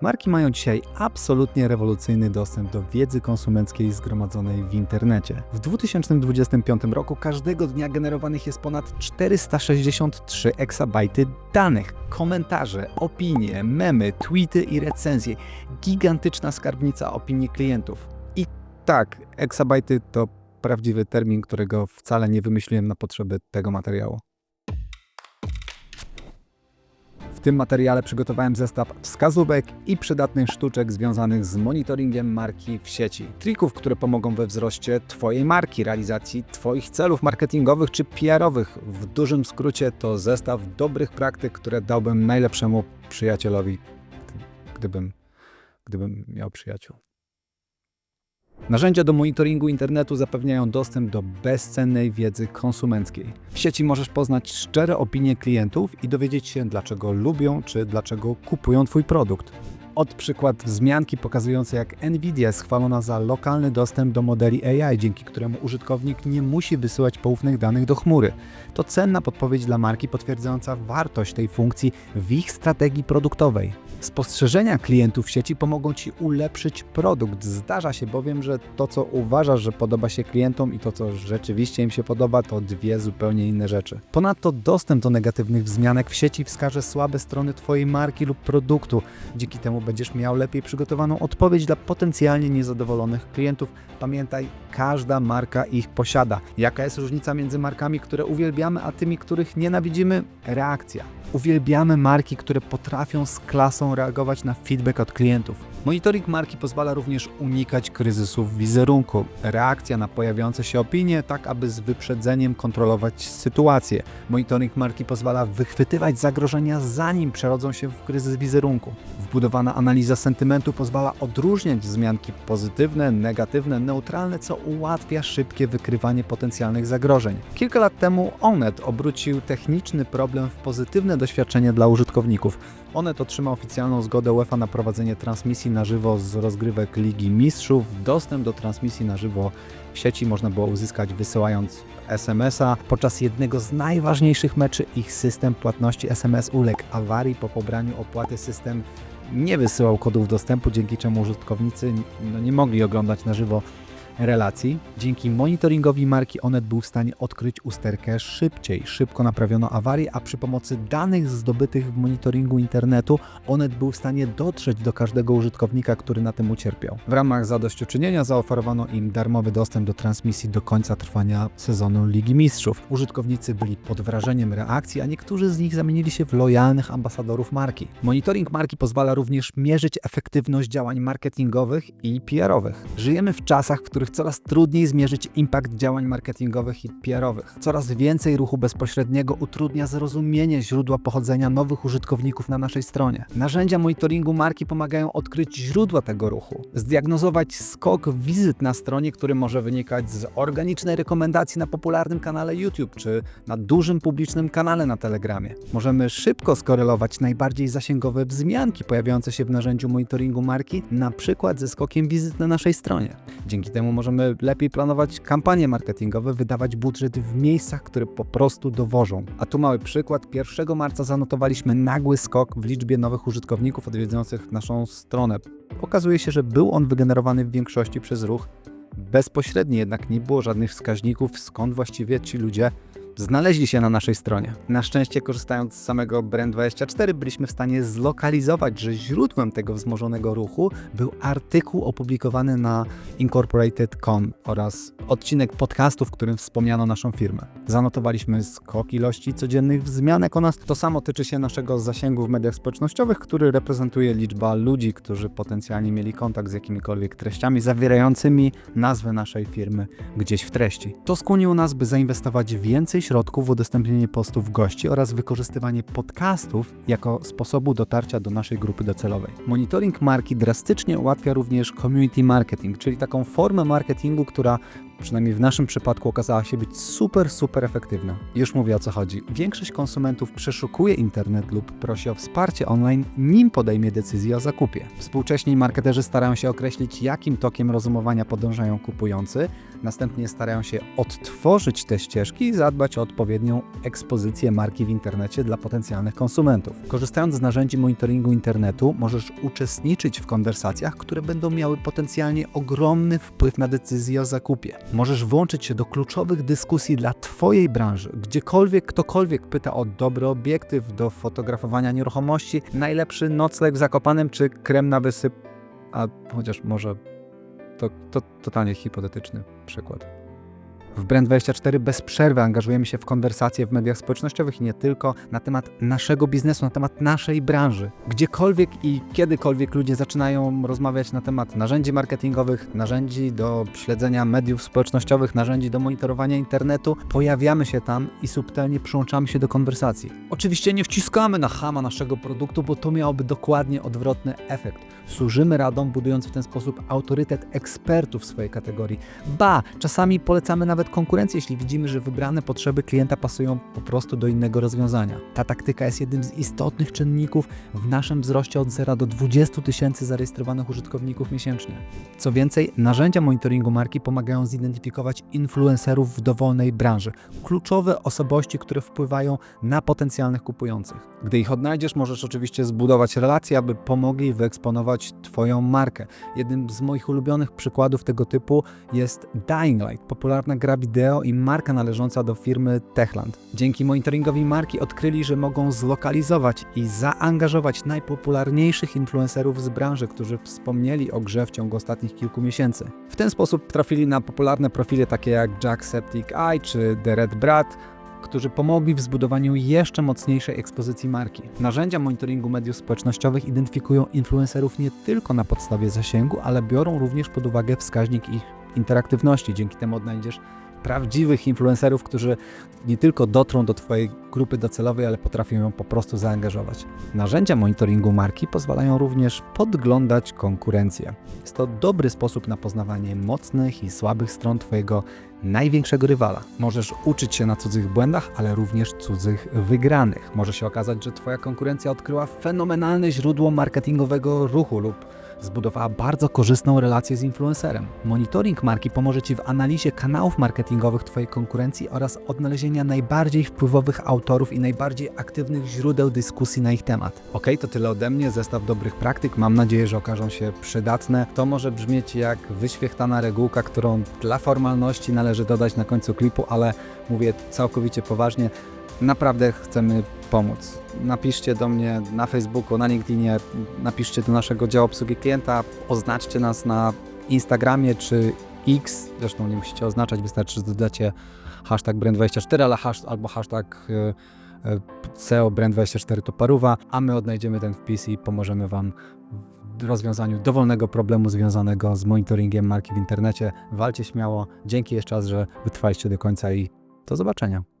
Marki mają dzisiaj absolutnie rewolucyjny dostęp do wiedzy konsumenckiej zgromadzonej w internecie. W 2025 roku każdego dnia generowanych jest ponad 463 eksabajty danych, komentarze, opinie, memy, tweety i recenzje. Gigantyczna skarbnica opinii klientów. I tak, eksabajty to prawdziwy termin, którego wcale nie wymyśliłem na potrzeby tego materiału. Tym materiale przygotowałem zestaw wskazówek i przydatnych sztuczek związanych z monitoringiem marki w sieci. Trików, które pomogą we wzroście Twojej marki, realizacji Twoich celów marketingowych czy PR-owych. W dużym skrócie to zestaw dobrych praktyk, które dałbym najlepszemu przyjacielowi, gdybym, gdybym miał przyjaciół. Narzędzia do monitoringu internetu zapewniają dostęp do bezcennej wiedzy konsumenckiej. W sieci możesz poznać szczere opinie klientów i dowiedzieć się, dlaczego lubią czy dlaczego kupują Twój produkt. Od przykład wzmianki pokazujące, jak Nvidia jest chwalona za lokalny dostęp do modeli AI, dzięki któremu użytkownik nie musi wysyłać poufnych danych do chmury. To cenna podpowiedź dla marki potwierdzająca wartość tej funkcji w ich strategii produktowej. Spostrzeżenia klientów sieci pomogą Ci ulepszyć produkt. Zdarza się bowiem, że to, co uważasz, że podoba się klientom i to, co rzeczywiście im się podoba, to dwie zupełnie inne rzeczy. Ponadto dostęp do negatywnych wzmianek w sieci wskaże słabe strony Twojej marki lub produktu. Dzięki temu będziesz miał lepiej przygotowaną odpowiedź dla potencjalnie niezadowolonych klientów. Pamiętaj, każda marka ich posiada. Jaka jest różnica między markami, które uwielbiamy, a tymi, których nienawidzimy? Reakcja. Uwielbiamy marki, które potrafią z klasą reagować na feedback od klientów. Monitoring marki pozwala również unikać kryzysów wizerunku. Reakcja na pojawiające się opinie, tak aby z wyprzedzeniem kontrolować sytuację. Monitoring marki pozwala wychwytywać zagrożenia zanim przerodzą się w kryzys wizerunku. Wbudowana analiza sentymentu pozwala odróżniać wzmianki pozytywne, negatywne, neutralne, co ułatwia szybkie wykrywanie potencjalnych zagrożeń. Kilka lat temu Onet obrócił techniczny problem w pozytywne doświadczenie dla użytkowników. Onet otrzymał oficjalną zgodę UEFA na prowadzenie transmisji na żywo z rozgrywek Ligi Mistrzów. Dostęp do transmisji na żywo w sieci można było uzyskać wysyłając SMS-a. Podczas jednego z najważniejszych meczy ich system płatności SMS uległ awarii. Po pobraniu opłaty system nie wysyłał kodów dostępu, dzięki czemu użytkownicy no, nie mogli oglądać na żywo relacji. Dzięki monitoringowi marki Onet był w stanie odkryć usterkę szybciej. Szybko naprawiono awarię, a przy pomocy danych zdobytych w monitoringu internetu Onet był w stanie dotrzeć do każdego użytkownika, który na tym ucierpiał. W ramach zadośćuczynienia zaoferowano im darmowy dostęp do transmisji do końca trwania sezonu Ligi Mistrzów. Użytkownicy byli pod wrażeniem reakcji, a niektórzy z nich zamienili się w lojalnych ambasadorów marki. Monitoring marki pozwala również mierzyć efektywność działań marketingowych i PR-owych. Żyjemy w czasach, w których coraz trudniej zmierzyć impact działań marketingowych i PR-owych. Coraz więcej ruchu bezpośredniego utrudnia zrozumienie źródła pochodzenia nowych użytkowników na naszej stronie. Narzędzia monitoringu marki pomagają odkryć źródła tego ruchu, zdiagnozować skok wizyt na stronie, który może wynikać z organicznej rekomendacji na popularnym kanale YouTube czy na dużym publicznym kanale na Telegramie. Możemy szybko skorelować najbardziej zasięgowe wzmianki pojawiające się w narzędziu monitoringu marki, na przykład ze skokiem wizyt na naszej stronie. Dzięki temu możemy lepiej planować kampanie marketingowe, wydawać budżet w miejscach, które po prostu dowożą. A tu mały przykład. 1 marca zanotowaliśmy nagły skok w liczbie nowych użytkowników odwiedzających naszą stronę. Okazuje się, że był on wygenerowany w większości przez ruch bezpośredni, jednak nie było żadnych wskaźników, skąd właściwie ci ludzie znaleźli się na naszej stronie. Na szczęście, korzystając z samego Brand24, byliśmy w stanie zlokalizować, że źródłem tego wzmożonego ruchu był artykuł opublikowany na Incorporated.com oraz odcinek podcastu, w którym wspomniano naszą firmę. Zanotowaliśmy skok ilości codziennych wzmianek o nas. To samo tyczy się naszego zasięgu w mediach społecznościowych, który reprezentuje liczba ludzi, którzy potencjalnie mieli kontakt z jakimikolwiek treściami zawierającymi nazwę naszej firmy gdzieś w treści. To skłoniło nas, by zainwestować więcej środków w udostępnienie postów gości oraz wykorzystywanie podcastów jako sposobu dotarcia do naszej grupy docelowej. Monitoring marki drastycznie ułatwia również community marketing, czyli taką formę marketingu, która przynajmniej w naszym przypadku, okazała się być super, super efektywna. Już mówię o co chodzi. Większość konsumentów przeszukuje internet lub prosi o wsparcie online, nim podejmie decyzję o zakupie. Współcześni marketerzy starają się określić, jakim tokiem rozumowania podążają kupujący, następnie starają się odtworzyć te ścieżki i zadbać o odpowiednią ekspozycję marki w internecie dla potencjalnych konsumentów. Korzystając z narzędzi monitoringu internetu, możesz uczestniczyć w konwersacjach, które będą miały potencjalnie ogromny wpływ na decyzję o zakupie. Możesz włączyć się do kluczowych dyskusji dla Twojej branży, gdziekolwiek ktokolwiek pyta o dobry obiektyw do fotografowania nieruchomości, najlepszy nocleg w Zakopanem czy krem na wysyp, a chociaż może to, to totalnie hipotetyczny przykład. W Brand24 bez przerwy angażujemy się w konwersacje w mediach społecznościowych i nie tylko na temat naszego biznesu, na temat naszej branży. Gdziekolwiek i kiedykolwiek ludzie zaczynają rozmawiać na temat narzędzi marketingowych, narzędzi do śledzenia mediów społecznościowych, narzędzi do monitorowania internetu, pojawiamy się tam i subtelnie przyłączamy się do konwersacji. Oczywiście nie wciskamy na chama naszego produktu, bo to miałoby dokładnie odwrotny efekt. Służymy radą, budując w ten sposób autorytet ekspertów w swojej kategorii. Ba, czasami polecamy nawet konkurencję, jeśli widzimy, że wybrane potrzeby klienta pasują po prostu do innego rozwiązania. Ta taktyka jest jednym z istotnych czynników w naszym wzroście od 0 do 20 tysięcy zarejestrowanych użytkowników miesięcznie. Co więcej, narzędzia monitoringu marki pomagają zidentyfikować influencerów w dowolnej branży, kluczowe osobowości, które wpływają na potencjalnych kupujących. Gdy ich odnajdziesz, możesz oczywiście zbudować relacje, aby pomogli wyeksponować Twoją markę. Jednym z moich ulubionych przykładów tego typu jest Dying Light, popularna gra wideo i marka należąca do firmy Techland. Dzięki monitoringowi marki odkryli, że mogą zlokalizować i zaangażować najpopularniejszych influencerów z branży, którzy wspomnieli o grze w ciągu ostatnich kilku miesięcy. W ten sposób trafili na popularne profile takie jak Jack Septic Eye czy The Red Brat, którzy pomogli w zbudowaniu jeszcze mocniejszej ekspozycji marki. Narzędzia monitoringu mediów społecznościowych identyfikują influencerów nie tylko na podstawie zasięgu, ale biorą również pod uwagę wskaźnik ich interaktywności. Dzięki temu odnajdziesz prawdziwych influencerów, którzy nie tylko dotrą do Twojej grupy docelowej, ale potrafią ją po prostu zaangażować. Narzędzia monitoringu marki pozwalają również podglądać konkurencję. Jest to dobry sposób na poznawanie mocnych i słabych stron Twojego największego rywala. Możesz uczyć się na cudzych błędach, ale również cudzych wygranych. Może się okazać, że Twoja konkurencja odkryła fenomenalne źródło marketingowego ruchu lub zbudowała bardzo korzystną relację z influencerem. Monitoring marki pomoże Ci w analizie kanałów marketingowych Twojej konkurencji oraz odnalezienia najbardziej wpływowych autorów i najbardziej aktywnych źródeł dyskusji na ich temat. Ok, to tyle ode mnie, zestaw dobrych praktyk. Mam nadzieję, że okażą się przydatne. To może brzmieć jak wyświechtana regułka, którą dla formalności należy dodać na końcu klipu, ale mówię całkowicie poważnie. Naprawdę chcemy pomóc. Napiszcie do mnie na Facebooku, na LinkedInie, napiszcie do naszego działu obsługi klienta, oznaczcie nas na Instagramie czy X, zresztą nie musicie oznaczać, wystarczy, że dodacie hashtag brand24 ale hasz, albo hashtag e, e, SEO brand24 to paruwa, a my odnajdziemy ten wpis i pomożemy Wam w rozwiązaniu dowolnego problemu związanego z monitoringiem marki w internecie. Walcie śmiało. Dzięki jeszcze raz, że wytrwaliście do końca i do zobaczenia.